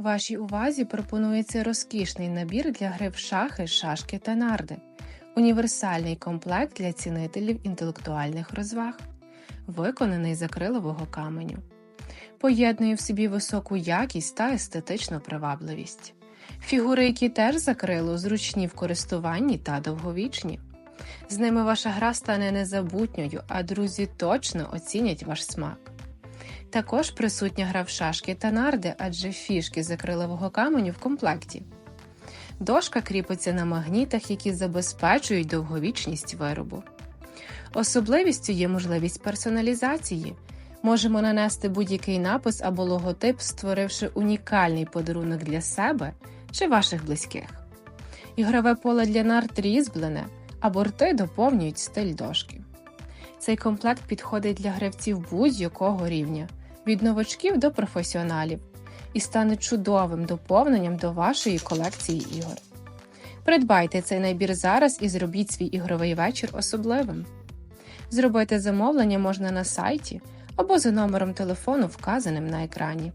Вашій увазі пропонується розкішний набір для гри в шахи, шашки та нарди, універсальний комплект для цінителів інтелектуальних розваг, виконаний з акрилового каменю. Поєднує в собі високу якість та естетичну привабливість. Фігури, які теж з акрилу, зручні в користуванні та довговічні. З ними ваша гра стане незабутньою, а друзі точно оцінять ваш смак. Також присутня гра в шашки та нарди, адже фішки з акрилового каменю в комплекті. Дошка кріпиться на магнітах, які забезпечують довговічність виробу. Особливістю є можливість персоналізації. Можемо нанести будь-який напис або логотип, створивши унікальний подарунок для себе чи ваших близьких. Ігрове поле для нарт різьблене, а борти доповнюють стиль дошки. Цей комплект підходить для гравців будь-якого рівня, від новачків до професіоналів, і стане чудовим доповненням до вашої колекції ігор. Придбайте цей набір зараз і зробіть свій ігровий вечір особливим. Зробити замовлення можна на сайті або за номером телефону, вказаним на екрані.